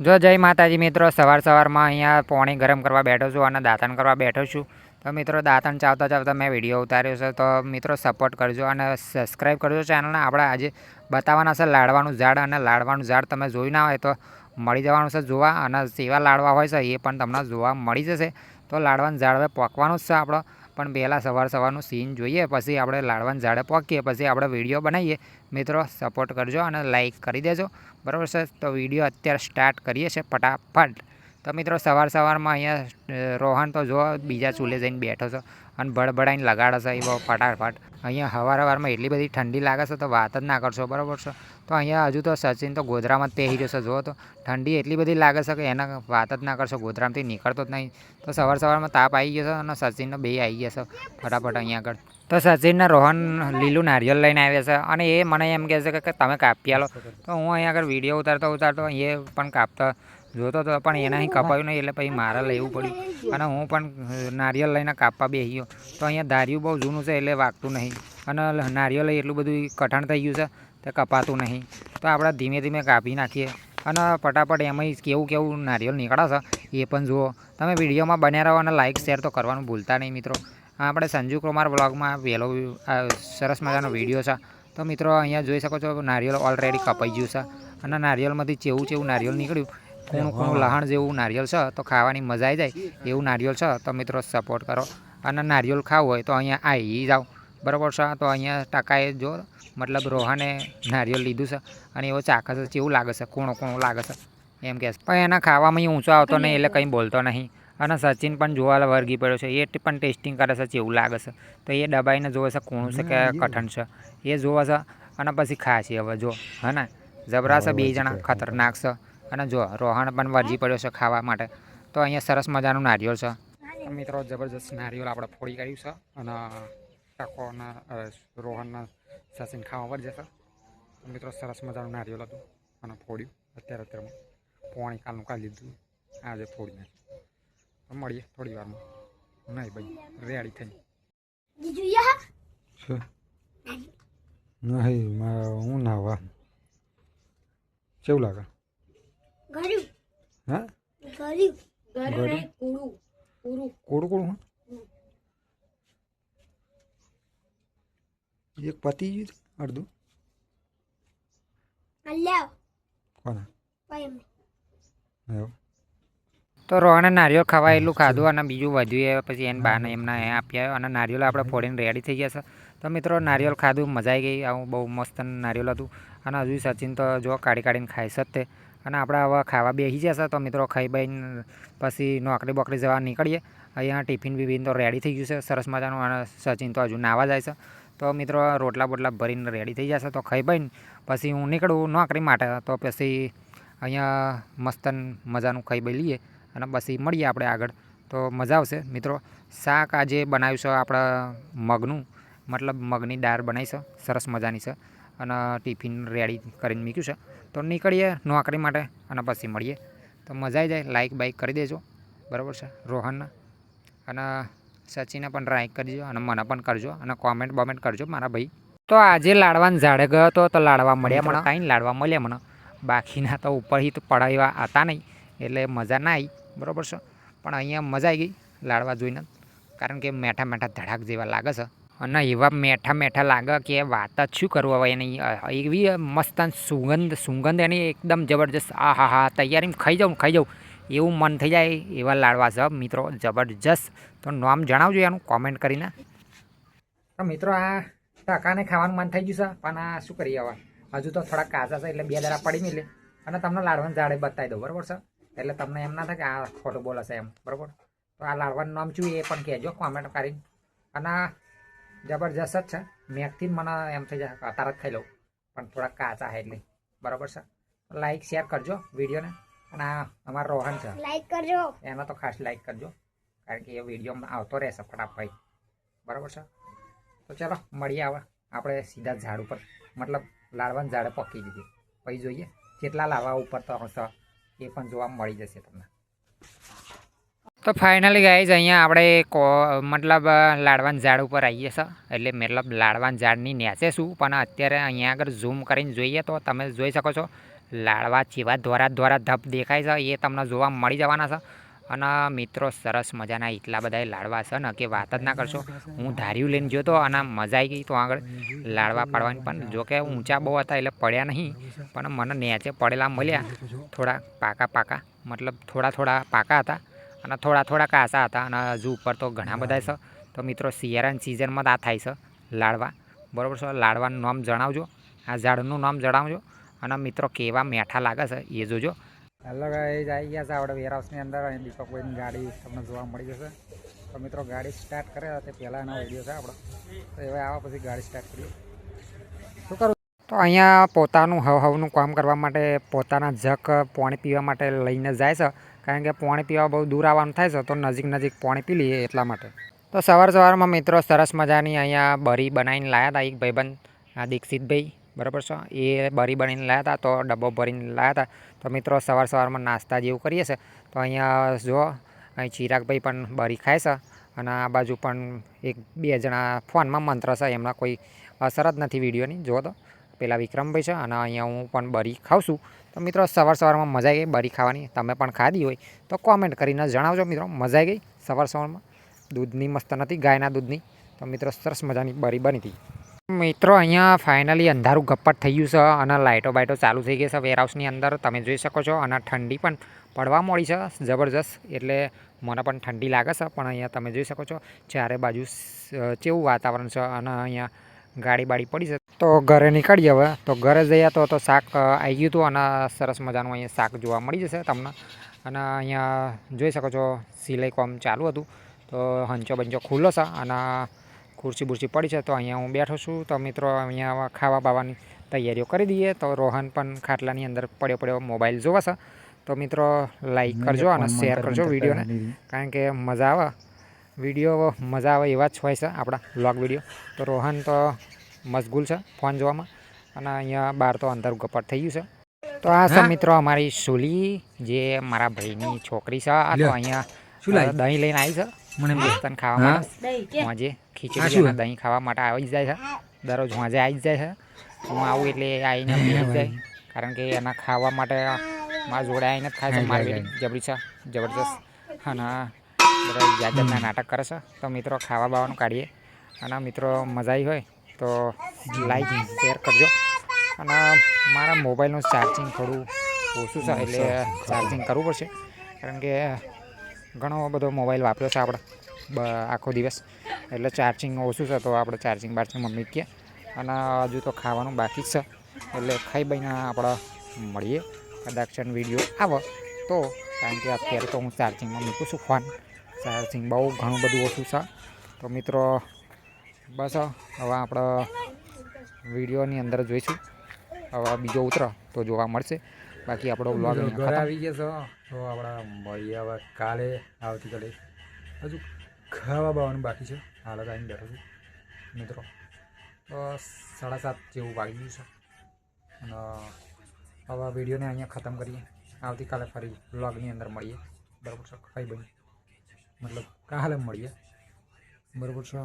જો જય માતાજી મિત્રો, સવાર સવારમાં અહીંયા પાણી ગરમ કરવા બેઠો છું અને દાંતણ કરવા બેઠો છું. તો મિત્રો, દાંતણ ચાવતા ચાવતા મેં વીડિયો ઉતાર્યો છે, તો મિત્રો સપોર્ટ કરજો અને સબસ્ક્રાઈબ કરજો ચેનલને આપણે આજે બતાવવાના છે લાડવાનું ઝાડ અને લાડવાનું ઝાડ તમે જોઈ ના હોય તો મળી જવાનું છે જોવા અને સેવા લાડવા હોય છે એ પણ તમને જોવા મળી જશે. તો લાડવાનું ઝાડ હવે પકવાનું જ છે આપણો. પણ પહેલાં સવાર સવારનું સીન જોઈએ, પછી આપણે લાડવાન ઝાડે પોકીએ, પછી આપણે વીડિયો બનાવીએ. મિત્રો સપોર્ટ કરજો અને લાઇક કરી દેજો. બરાબર છે? તો વીડિયો અત્યારે સ્ટાર્ટ કરીએ છીએ ફટાફટ. તો મિત્રો સવાર સવારમાં અહીંયા રોહન તો જો બીજા ચૂલે જઈને બેઠો છો અને લગાડે છે એવો ફટાફટ. અહીંયા હવાર હવારમાં એટલી બધી ઠંડી લાગે છે તો વાત જ ના કરશો, બરાબર છે? તો અહીંયા હજુ તો સચિન તો ગોધરામાં જ પહેરી રહ્યો છે જુઓ તો ઠંડી એટલી બધી લાગે છે કે એના વાત જ ના કરશો, ગોધરામાંથી નીકળતો જ નહીં. તો સવાર સવારમાં તાપ આવી ગયો છે અને સચિનનો બે આવી ગયા છે ફટાફટ અહીંયા આગળ. તો સચિનને રોહન લીલું નારિયેળ લઈને આવ્યા છે અને એ મને એમ કહે છે કે તમે કાપી આલો. તો હું અહીંયા આગળ વીડિયો ઉતારતો ઉતારતો એ પણ કાપતા જોતો હતો પણ એનાથી કપાયું નહીં, એટલે પછી મારે લેવું પડ્યું. અને હું પણ નારિયેળ લઈને કાપવા બેસી ગયો તો અહીંયા ધાર્યું બહુ જૂનું છે, એટલે વાગતું નહીં. અને નારિયેલ એટલું બધું કઠણ થઈ ગયું છે, તે કપાતું નહીં. તો આપણે ધીમે ધીમે કાપી નાખીએ. અને ફટાફટ એમાં કેવું કેવું નારિયેળ નીકળે છે, એ પણ જુઓ. તમે વિડીયોમાં બન્યા રહો અને લાઇક શેર તો કરવાનું ભૂલતા નહીં મિત્રો. આપણે સંજુ કુમાર બ્લોગમાં વહેલો સરસ મજાનો વીડિયો છે. તો મિત્રો, અહીંયા જોઈ શકો છો નારિયેળ ઓલરેડી કપાઈ ગયું છે. અને નારિયેળમાંથી ચેવું ચેવું નારિયેળ નીકળ્યું. કૂણું કૂણું લહાણ જેવું નારિયેળ છે તો ખાવાની મજા આવી જાય. એવું નારિયેળ છે તો મિત્રો સપોર્ટ કરો. અને નારિયેળ ખાવું હોય તો અહીંયા આવી જાઓ. બરાબર છે? તો અહીંયા ટકાએ જો મતલબ રોહાને નારિયેળ લીધું છે. અને એવો ચાખે છે કેવું લાગે છે? કૂણો કૂણો લાગે છે? એમ કહે છે. પણ એના ખાવામાં ઊંચો આવતો નહીં એટલે કંઈ બોલતો નહીં. અને સચિન પણ જોવા વર્ગી પડ્યો છે. એ પણ ટેસ્ટિંગ કરે છે કેવું લાગે છે? તો એ દબાઈને જોવે છે કૂણું છે કે કઠણ છે? એ જોવે છે અને પછી ખાશે હવે જો. હે ને? જબરા છે બે જણા ખતરનાક છે. અને જો રોહણ પણ વરજી પડ્યો છે ખાવા માટે. તો અહીંયા સરસ મજાનું નારિયેળ છે. મિત્રો જબરજસ્ત નારિયેળ આપણે ફોડી કાઢ્યું છે અને ટકોના રોહનના સચિન ખાવા પર જશે તો મિત્રો સરસ મજાનું નારિયેળ હતું અને ફોડ્યું. અત્યારે અત્યારમાં પોણી કાલનું કાલ લીધું. આજે ફોડી નાખ્યું મળીએ થોડી વારમાં. નહીં ભાઈ રેડી થઈ નહીં હું નાવા. કેવું લાગે? ગળ્યું. હા? ગળ્યું. ગળ્યું? કુડું કુડું કોડું કોડું હા? એક પતિ અડધું. અલ્યા કોને? પાયમ એવું. તો રોહને નારિયેળ ખાવા એટલું ખાધું અને બીજું વધ્યું એ પછી એને બાને એમના એ આપ્યા અને નારિયેળ આપણે ફોડીને રેડી થઈ ગયા છે. તો મિત્રો નારિયેળ ખાધું મજા આવી ગઈ. આવું બહુ મસ્ત નારિયેળ હતું. અને હજુ સચિન તો જો કાઢી કાઢીને ખાય છે જ તે. અને આપણે હવે ખાવા બેસી જશે તો મિત્રો ખાઈ બાઈને પછી નોકરી બોકરી જવા નીકળીએ. અહીંયા ટિફિન બિફિન તો રેડી થઈ ગયું છે, સરસ મજાનું અને સચિન તો હજુ નાવા જાય છે. તો મિત્રો રોટલા બોટલા ભરીને રેડી થઈ જશે તો ખાઈ બાઈને પછી હું નીકળું નોકરી માટે. તો પછી અહીંયા મસ્તન મજાનું ખાઈ બાઈ લઈએ અને પછી મળીએ આપણે આગળ. તો મજા આવશે. મિત્રો શાક આજે બનાવ્યું છે આપણા મગનું. મતલબ મગની દાળ બનાવી સરસ મજાની છે. અને ટિફિન રેડી કરીને મૂક્યું છે. તો નીકળીએ નોકરી માટે અને પછી મળીએ. તો મજા આવી જાય. લાઇક બાઇક કરી દેજો. બરાબર છે? રોહનના. અને સચિને પણ લાઇક કરજો અને મને પણ કરજો અને કોમેન્ટ બોમેન્ટ કરજો મારા ભાઈ. તો આજે લાડવાને ઝાડે ગયો હતો તો લાડવા મળ્યા મને. કાંઈ લાડવા મળ્યા મને? બાકીના તો ઉપરથી તો પડાવ્યા હતા નહીં. એટલે મજા ના આવી બરાબર છે? પણ અહીંયા મજા આવી ગઈ લાડવા જોઈને. કારણ કે મેઠા મેઠા ધડાક જેવા લાગે છે. અને એવા મેઠા મેઠા લાગે કે વાત જ શું કરવું હવે એની એવી મસ્ત સુગંધ સુગંધ એની એકદમ જબરજસ્ત આ હા હા તૈયારી ખાઈ જાઉં ખાઈ જાઉં. એવું મન થઈ જાય એવા લાડવા છે મિત્રો, જબરજસ્ત. તો નામ જણાવજો એનું કોમેન્ટ કરીને. મિત્રો, આ ટકાને ખાવાનું મન થઈ ગયું છે, પણ આ શું કરીએ હવે? હજુ તો થોડા કાચા છે એટલે બે દરા પડી મિલે અને તમને લાડવાનું ઝાડે બતાવી દઉં, બરાબર છે? એટલે તમને એમ ના થાય કે આ ખોટું બોલશે એમ, બરાબર? તો આ લાડવાનું નામ શું એ પણ કહેજો કોમેન્ટ કરીને. અને જબરજસ્ત જ છે. મેકથી મને એમ થઈ જાય કે અત્યારે જ ખાઈ લઉં. પણ થોડા કાચા છે એટલે. બરાબર છે? લાઈક શેર કરજો વિડીયોને. અને આ અમારો રોહન છે. લાઈક કરજો. એનો તો ખાસ લાઈક કરજો. કારણ કે એ વિડીયોમાં આવતો રહેશે ફટાફટ. બરાબર છે? તો ચાલો મળીએ આવે આપણે સીધા ઝાડ ઉપર. મતલબ લાડવાનું ઝાડે પકી દીધી પછી જોઈએ. કેટલા લાવવા ઉપર તો હશે એ પણ જોવા મળી જશે તમને. તો ફાઇનલી ગાઈઝ અહીંયા આપણે મતલબ, લાડવાન ઝાડ ઉપર આવીએ છીએ. એટલે મતલબ લાડવાન ઝાડની નેચે શું પણ અત્યારે અહીંયા આગળ ઝૂમ કરીને જોઈએ તો તમે જોઈ શકો છો, લાડવા જેવા ધોરા ધોરા ધબ દેખાય છે, એ તમને જોવા મળી જવાના છે. અને મિત્રો, સરસ મજાના એટલા બધા લાડવા છે ને કે વાત જ ના કરશો. હું ધાર્યું લઈને જોતો અને મજા આવી ગઈ તો આગળ લાડવા પાડવાની. પણ જોકે ઊંચા બહુ હતા એટલે પડ્યા નહીં, પણ મને નેચે પડેલા મળ્યા. થોડા પાકા પાકા, મતલબ થોડા થોડા પાકા હતા. અને થોડા થોડા કાસા હતા અને હજુ ઉપર તો ઘણા બધા છે. તો મિત્રો શિયાળાની સિઝનમાં જ આ થાય છે લાડવા. બરાબર છે? લાડવાનું નામ જણાવજો. આ ઝાડનું નામ જણાવજો. અને મિત્રો કેવા મેઠા લાગે છે એ જોજો. હેલો ગાઈઝ આવી ગયા છે આપણે વેરહાઉસની અંદર અહીં દીપકભાઈની ગાડી તમને જોવા મળી જશે. તો મિત્રો ગાડી સ્ટાર્ટ કરે તે પહેલાં એનો વીડિયો છે આપણો. તો હવે આવા પછી ગાડી સ્ટાર્ટ કરીએ. શું કરું? તો અહીંયા પોતાનું હવ હવનું કામ કરવા માટે પોતાના જગ પાણી પીવા માટે લઈને જાય છે. કારણ કે પાણી પીવા બહુ દૂર આવવાનું થાય છે, તો નજીક નજીક પાણી પી લઈએ એટલા માટે. તો સવાર સવારમાં મિત્રો સરસ મજાની અહીંયા બરી બનાવીને લાવ્યા હતા એક ભાઈબંધ, આ દીક્ષિતભાઈ, બરાબર છે? એ બરી બનાવીને લાવ્યા હતા, તો ડબ્બો ભરીને લાવ્યા હતા. તો મિત્રો સવાર સવારમાં નાસ્તા જેવું કરીએ છે. તો અહીંયા જો, અહીં ચિરાગભાઈ પણ બરી ખાય છે અને આ બાજુ પણ એક બે જણા ફોનમાં મંત્ર છે, એમના કોઈ અસર જ નથી વિડીયોની. જો તો. પેલા વિક્રમભાઈ છે અને અહીંયા હું પણ બરી ખાઉં છું. તો મિત્રો, સવાર સવારમાં મજા આવી ગઈ બરી ખાવાની. તમે પણ ખાધી હોય તો કોમેન્ટ કરીને જણાવજો મિત્રો. મજા આવી ગઈ સવાર સવારમાં? દૂધની મસ્ત નથી, ગાયના દૂધની. તો મિત્રો, સરસ મજાની બરી બની હતી. મિત્રો, અહીંયા ફાઇનલી અંધારું ગપ્પટ થઈ ગયું છે અને લાઇટો બાઇટો ચાલુ થઈ ગઈ છે વેરહાઉસની અંદર. તમે જોઈ શકો છો અને ઠંડી પણ પડવા મળી છે, જબરજસ્ત. એટલે મને પણ ઠંડી લાગે છે, પણ અહીંયા તમે જોઈ શકો છો ચારે બાજુ કેવું વાતાવરણ છે અને અહીંયા ગાડી બાડી પડી છે. તો ઘરે નીકળીએ હવે. તો ઘરે જઈએ તો તો શાક આવી ગયું હતું અને સરસ મજાનું અહીંયા શાક જોવા મળી જશે તમને. અને અહીંયા જોઈ શકો છો સિલાઈ કામ ચાલુ હતું. તો હંચો બંચો ખુલ્લો છે અને ખુરશી બુરશી પડી છે. તો અહીંયા હું બેઠો છું. તો મિત્રો અહીંયા ખાવા બાવાની તૈયારીઓ કરી દઈએ. તો રોહન પણ ખાટલાની અંદર પડ્યો પડ્યો મોબાઈલ જોવા છે. તો મિત્રો લાઈક કરજો અને શેર કરજો વિડીયોને. કારણ કે મજા આવે. વીડિયો મજા આવે એવા જ હોય છે આપણા વ્લોગ વીડિયો. તો રોહન તો મશગુલ છે ફોન જોવામાં. અને અહીંયા બહાર તો અંધારું ગપટ થઈ ગયું છે. તો આ છે મિત્રો અમારી સુલી જે મારા ભાઈની છોકરી છે. આ તો અહીંયા દહીં લઈને આવી છે. મને મસ્તન ખાવા માટે. મોજે આ ખીચડી? દહીં ખાવા માટે આવી જ જાય છે. દરરોજ વાંજે આવી જ જાય છે. હું આવું એટલે આવીને બેસી જાય. કારણ કે એના ખાવા માટે મારા જોડે આવીને જ ખાય છે. મારી જબરી છે. જબરજસ્ત. અને બધા જાતના નાટક કરે છે. તો મિત્રો ખાવા બાવાનું કાઢીએ. અને મિત્રો મજા આવી હોય. તો લાઈક શેર કરજો. અને મારા મોબાઈલનું ચાર્જિંગ થોડું ઓછું છે એટલે ચાર્જિંગ કરવું પડશે. કારણ કે ઘણો બધો મોબાઈલ વાપર્યો છે આપણે આખો દિવસ. એટલે ચાર્જિંગ ઓછું છે તો આપણે ચાર્જિંગ બાર્જિંગ મમ્મી કે. અને હજુ તો ખાવાનું બાકી જ છે. એટલે ખાઈ બહીને આપણે મળીએ. કદાચ વીડિયો આવે. તો કારણ કે અત્યારે તો હું ચાર્જિંગમાં મૂકું છું ફોન. ચાર્જિંગ બહુ ઘણું બધું ઓછું છે. તો મિત્રો બસ હવે આપણે વિડીયોની અંદર જોઈશું. હવે બીજો ઉતરો તો જોવા મળશે. બાકી આપણો બ્લોગ ઘરે આવી ગયા છો. તો આપણે મળીએ હવે કાલે આવતીકાલે હજુ ખાવા બાવાનું બાકી છે. હાલ જ આવીને બેઠો છું. મિત્રો સાડા સાત જેવું વાગી ગયું છે. અને હવે વિડીયોને અહીંયા ખતમ કરીએ. આવતીકાલે ફરી બ્લોગની અંદર મળીએ. બરાબર છે? કઈ બની. મતલબ કાલે મળીએ. બરાબર છે?